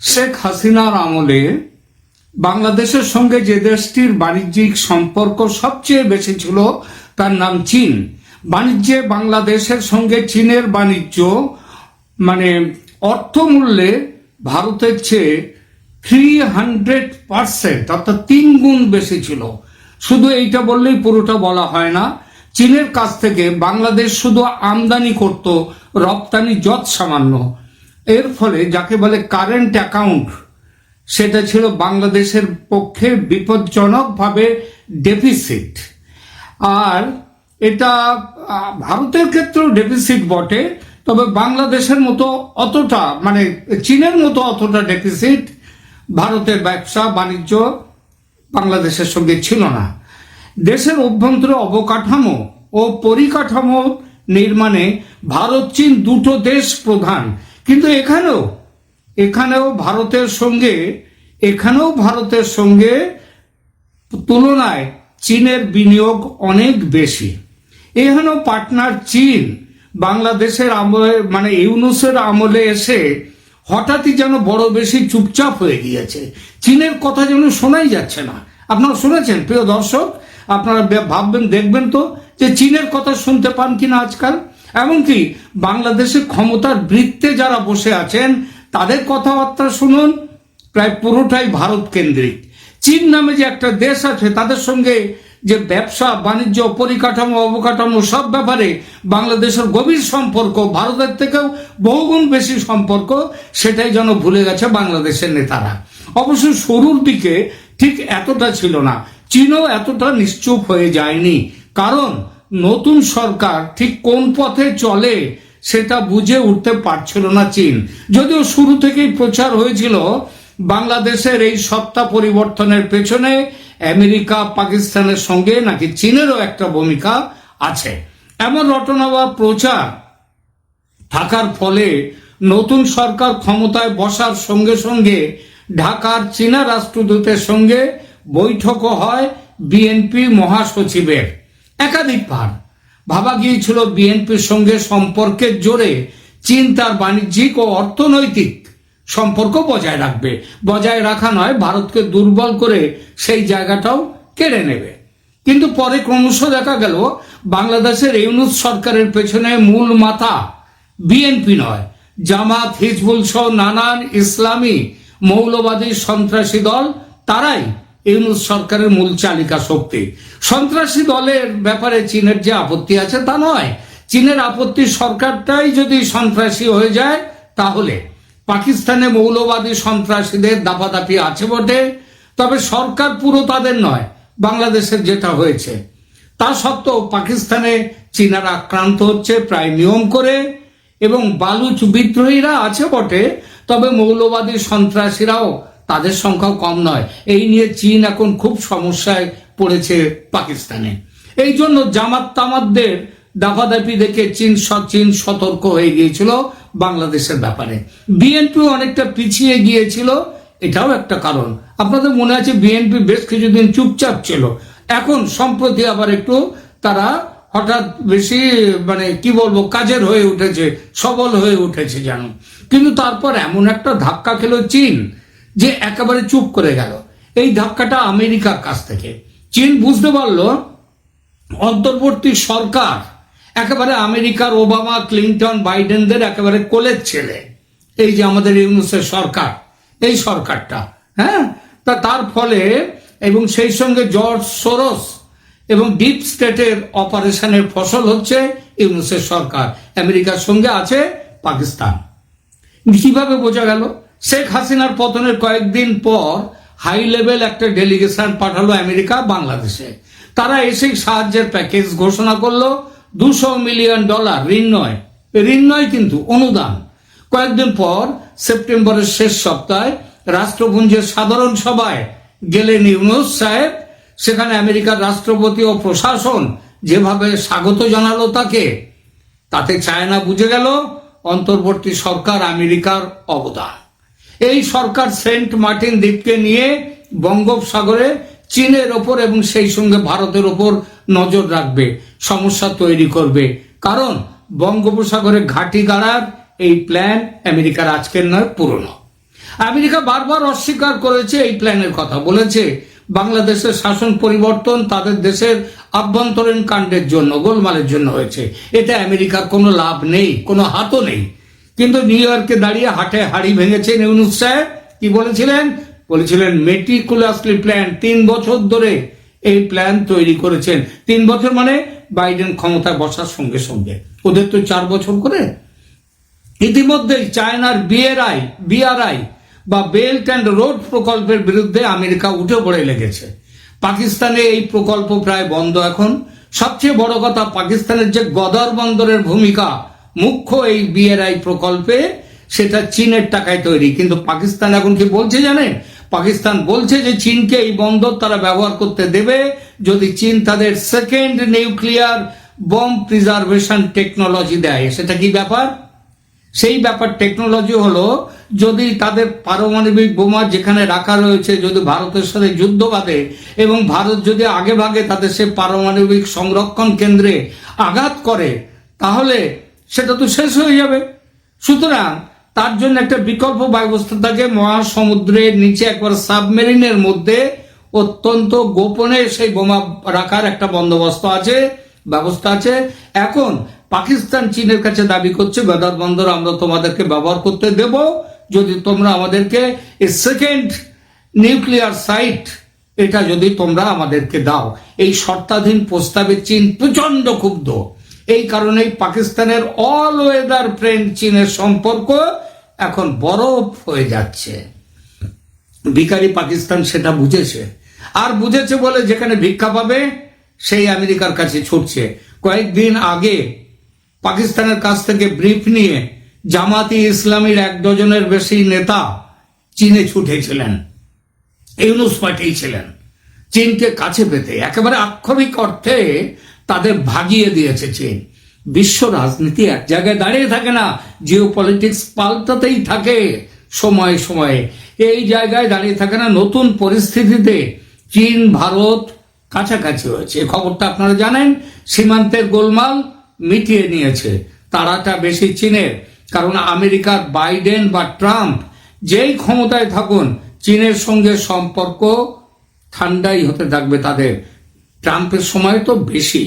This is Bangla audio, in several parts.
শেখ হাসিনার আমলে বাংলাদেশের সঙ্গে যে দেশটির বাণিজ্যিক সম্পর্ক সবচেয়ে বেশি ছিল, তার নাম চীন। বাণিজ্যে বাংলাদেশের সঙ্গে চীনের বাণিজ্য মানে অর্থমূল্যে ভারতের চেয়ে থ্রি হান্ড্রেড পার্সেন্ট অর্থাৎ তিন গুণ বেশি ছিল। শুধু এইটা বললেই পুরোটা বলা হয় না। চীনের কাছ থেকে বাংলাদেশ শুধু আমদানি করত, রপ্তানি যৎ সামান্য এর ফলে যাকে বলে কারেন্ট অ্যাকাউন্ট সেটা ছিল বাংলাদেশের পক্ষে বিপজ্জনকভাবে ডেফিসিট আর এটা ভারতের ক্ষেত্রেও ডেফিসিট বটে, তবে বাংলাদেশের মতো অতটা মানে চীনের মতো অতটা ডেফিসিট ভারতের ব্যবসা বাণিজ্য বাংলাদেশের সঙ্গে ছিল না। দেশের অভ্যন্তরে অবকাঠামো ও পরিকাঠামো নির্মাণে ভারত চীন দুটো দেশ প্রধান। কিন্তু এখানেও এখানেও ভারতের সঙ্গে, এখানেও ভারতের সঙ্গে তুলনায় চীনের বিনিয়োগ অনেক বেশি। এখানেও পার্টনার চীন। বাংলাদেশের আমলে মানে ইউনুসের আমলে এসে হঠাৎই যেন বড় বেশি চুপচাপ হয়ে গিয়েছে। চীনের কথা যেন শোনাই যাচ্ছে না। আপনারা শুনেছেন, প্রিয় দর্শক? আপনারা ভাববেন, দেখবেন তো যে চীনের কথা শুনতে পান কিনা আজকাল? এমনকি বাংলাদেশের ক্ষমতার বৃত্তে যারা বসে আছেন, তাদের কথাবার্তা শুনুন, প্রায় পুরোটাই ভারত কেন্দ্রিক। চীন নামে যে একটা দেশ আছে, তাদের সঙ্গে যে ব্যবসা, বাণিজ্য, পরিকাঠামো, অবকাঠামো, সব ব্যাপারে বাংলাদেশের গভীর সম্পর্ক, ভারতের থেকেও বহুগুণ বেশি সম্পর্ক, সেটাই যেন ভুলে গেছে বাংলাদেশের নেতারা। অবশ্য শুরুর দিকে ঠিক এতটা ছিল না। চীনও এতটা নিশ্চুপ হয়ে যায়নি। কারণ নতুন সরকার ঠিক কোন পথে চলে সেটা বুঝে উঠতে পারছিল না চীন। যদিও শুরু থেকেই প্রচার হয়েছিল বাংলাদেশের এই সত্তা পরিবর্তনের পেছনে আমেরিকা, পাকিস্তানের সঙ্গে নাকি চীনেরও একটা ভূমিকা আছে। এমন রটনা বা প্রচার থাকার ফলে নতুন সরকার ক্ষমতায় বসার সঙ্গে সঙ্গে ঢাকার চীনা রাষ্ট্রদূতের সঙ্গে বৈঠকও হয় বিএনপি মহাসচিবের। একাধিকবার ভাবা গিয়েছিল বিএনপির সঙ্গে সম্পর্কের জোরে চীন তার বাণিজ্যিক ও অর্থনৈতিক সম্পর্ক বজায় রাখবে। বজায় রাখা নয়, ভারতকে দুর্বল করে সেই জায়গাটাও কেড়ে নেবে। কিন্তু পরে ক্রমশ দেখা গেল, বাংলাদেশের ইউনুস সরকারের পেছনে মূল মাথা বিএনপি নয়। জামাত, হিজবুল সহ নানান ইসলামী মৌলবাদী সন্ত্রাসী দল, তারাই ইউনুস সরকারের মূল চালিকা শক্তি। সন্ত্রাসী দলের ব্যাপারে চীনের যে আপত্তি আছে তা নয়। চীনের আপত্তি সরকারটাই যদি সন্ত্রাসী হয়ে যায়, তাহলে। পাকিস্তানে মৌলবাদী সন্ত্রাসীদের দাপাদাপি আছে বটে, তবে সরকার পুরো তাদের নয়, বাংলাদেশের যেটা হয়েছে। তা সত্ত্বেও পাকিস্তানে চীনারা আক্রান্ত হচ্ছে প্রায় নিয়ম করে, এবং বালুচ বিদ্রোহীরা আছে বটে, তবে মৌলবাদী সন্ত্রাসীরাও তাদের সংখ্যাও কম নয়। এই নিয়ে চীন এখন খুব সমস্যায় পড়েছে পাকিস্তানে। এই জন্য জামাত তামাতদের দাপাদাপি দেখে চীন চীন সতর্ক হয়ে গিয়েছিল বাংলাদেশের ব্যাপারে। বিএনপি অনেকটা পিছিয়ে গিয়েছিল, এটাও একটা কারণ। আপনাদের মনে আছে বিএনপি বেশ কিছুদিন চুপচাপ ছিল। এখন সম্প্রতি আবার একটু তারা হঠাৎ বেশি মানে কি বলব, কাজের হয়ে উঠেছে, সবল হয়ে উঠেছে যেন। কিন্তু তারপর এমন একটা ধাক্কা খেলো চীন। যে একেবারে চুপ করে গেল। এই ধাক্কাটা আমেরিকার কাছ থেকে। চীন বুঝতে পারল, অন্তর্বর্তী সরকার একেবারে আমেরিকার ওবামা, ক্লিন্টন, বাইডেনদের একেবারে কোলের ছেলে। এই যে আমাদের ইউনুসের সরকার, এই সরকারটা হ্যাঁ? তা তার ফলে এবং সেই সঙ্গে জর্জ সোরস এবং ডিপ স্টেটের অপারেশনের ফসল হচ্ছে ইউনুসের সরকার। আমেরিকার সঙ্গে আছে পাকিস্তান। কীভাবে বোঝা গেল? শেখ হাসিনার পতনের কয়েকদিন পর হাই লেভেল একটা ডেলিগেশন পাঠালো আমেরিকা বাংলাদেশে। তারা এসেই সাহায্যের প্যাকেজ ঘোষণা করল। দুশো মিলিয়ন ডলার ঋণ নয়। ঋণ নয় কিন্তু অনুদান। কয়েকদিন পর, সেপ্টেম্বরের শেষ সপ্তাহে রাষ্ট্রপুঞ্জের সাধারণ সভায় গেলেন ইউনুস সাহেব। সেখানে আমেরিকার রাষ্ট্রপতি ও প্রশাসন যেভাবে স্বাগত জানালো তাকে, তাতে চায়না বুঝে গেল, অন্তর্বর্তী সরকার আমেরিকার অবদান। এই সরকার সেন্ট মার্টিন দ্বীপকে নিয়ে বঙ্গোপসাগরে চীনের ওপর এবং সেই সঙ্গে ভারতের ওপর নজর রাখবে, সমস্যা তৈরি করবে। কারণ বঙ্গোপসাগরে ঘাঁটি গাড়ার এই প্ল্যান আমেরিকার আজকের নয়, পুরনো। আমেরিকা বারবার অস্বীকার করেছে এই প্ল্যানের কথা। বলেছে, বাংলাদেশের শাসন পরিবর্তন তাদের দেশের আভ্যন্তরীণ কাণ্ডের জন্য, গোলমালের জন্য হয়েছে। এতে আমেরিকার কোনো লাভ নেই, কোনো হাতও নেই। কিন্তু নিউ ইয়র্কে দাঁড়িয়ে হাটে হাড়ি ভেঙেছেন ইউনুস সাহেব। কি বলেছিলেন? বলেছিলেন মেটিকুলাসলি প্ল্যান তিন বছর ধরে এই প্ল্যান তৈরি করেছেন। তিন বছর মানে বাইডেন ক্ষমতায় বসার সঙ্গে সঙ্গে। ওদের তো চার বছর করে। ইতিমধ্যেই চায়নার বিএরআই বিআরআই বা বেল্ট অ্যান্ড রোড প্রকল্পের বিরুদ্ধে আমেরিকা উঠে পড়ে লেগেছে। পাকিস্তানে এই প্রকল্প প্রায় বন্ধ এখন। সবচেয়ে বড় কথা পাকিস্তানের যে গদর বন্দরের ভূমিকা মুখ্য এই বিএরআই প্রকল্পে সেটা চীনের টাকায় তৈরি। কিন্তু পাকিস্তান এখন কি বলছে জানেন? পাকিস্তান বলছে যে চীনকে এই বন্দর তারা ব্যবহার করতে দেবে যদি চীন তাদের second nuclear bomb preservation technology দেয়। সেটা কি ব্যাপার? সেই ব্যাপার টেকনোলজি হলো যদি তাদের পারমাণবিক বোমা যেখানে রাখা রয়েছে, যদি ভারতের সাথে যুদ্ধ বাঁধে এবং ভারত যদি আগে ভাগে তাদের সে পারমাণবিক সংরক্ষণ কেন্দ্রে আঘাত করে, তাহলে সেটা তো শেষ হয়ে যাবে। সুতরাং তার জন্য একটা বিকল্প ব্যবস্থা থাকে মহাসমুদ্রের নিচে একবার সাবমেরিনের মধ্যে অত্যন্ত গোপনে সেই বোমা রাখার একটা বন্দোবস্ত আছে, ব্যবস্থা আছে। এখন পাকিস্তান চীনের কাছে দাবি করছে বেদার বন্দর, আমরা তোমাদেরকে ব্যবহার করতে দেব। যদি তোমরা আমাদেরকে সেকেন্ড নিউক্লিয়ার সাইট এটা যদি তোমরা আমাদেরকে দাও। এই শর্তাধীন প্রস্তাবে চীন প্রচণ্ড ক্ষুব্ধ। এই কারণেই পাকিস্তানের অল ওয়েদার ফ্রেন্ড চীনের সম্পর্ক এখন বরফ হয়ে যাচ্ছে। ভিখারি পাকিস্তান সেটা বুঝেছে। আর বুঝেছে বলে যেখানে ভিক্ষা পাবে, সেই আমেরিকার কাছে ছুটছে। কয়েকদিন আগে পাকিস্তানের কাছ থেকে ব্রিফ নিয়ে জামাতি ইসলামীর এক ডজনের বেশি নেতা চীনে ছুটেছিলেন ইউনুস পাঠিয়েছিলেন। চীনকে কাছে পেতে। একেবারে আক্ষরিক অর্থে তাদের ভাগিয়ে দিয়েছে চীন। বিশ্ব রাজনীতি এক জায়গায় দাঁড়িয়ে থাকে না জিও পলিটিক্স পাল্টাতেই থাকে সময়ে সময়ে। এই জায়গায় দাঁড়িয়ে থাকে না, নতুন পরিস্থিতিতে চীন, ভারত কাছাকাছি হয়েছে। খবরটা আপনারা জানেন, সীমান্তের গোলমাল মিটিয়ে নিয়েছে। তারাটা বেশি চীনের, কারণ আমেরিকার বাইডেন বা ট্রাম্প যেই ক্ষমতায় থাকুন, চীনের সঙ্গে সম্পর্ক ঠান্ডাই হতে থাকবে তাদের। ট্রাম্পের সময় তো বেশি।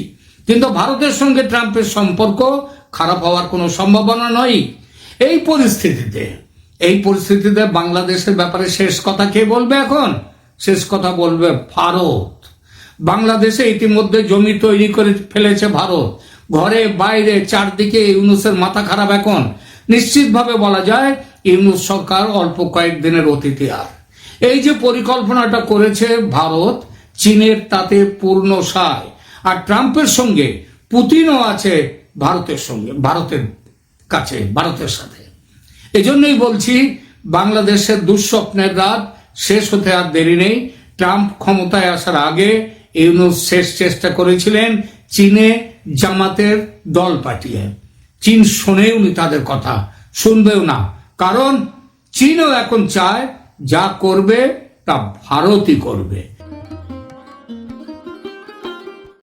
কিন্তু ভারতের সঙ্গে ট্রাম্পের সম্পর্ক খারাপ হওয়ার কোনো সম্ভাবনা নয় এই পরিস্থিতিতে। এই পরিস্থিতিতে বাংলাদেশের ব্যাপারে শেষ কথা কে বলবে এখন? শেষ কথা বলবে ভারত। বাংলাদেশে ইতিমধ্যে জমি তৈরি করে ফেলেছে ভারত। ঘরে, বাইরে, চারদিকে ইউনুসের মাথা খারাপ এখন। নিশ্চিতভাবে বলা যায়, ইউনুস সরকার অল্প কয়েকদিনের অতিথি আর। এই যে পরিকল্পনাটা করেছে ভারত চীনের তাতে পূর্ণ সায়। আর ট্রাম্পের সঙ্গে পুতিনও আছে ভারতের সঙ্গে, ভারতের কাছে, ভারতের সাথে। এজন্যই বলছি, বাংলাদেশের দুঃস্বপ্নের রাত শেষ হতে আর দেরি নেই। ট্রাম্প ক্ষমতায় আসার আগে ইউনুস শেষ চেষ্টা করেছিলেন চীনে জামাতের দল পাঠিয়ে। চীন শোনেও নি তাদের কথা, শুনবেও না। কারণ চীনও এখন চায়, যা করবে তা ভারতই করবে।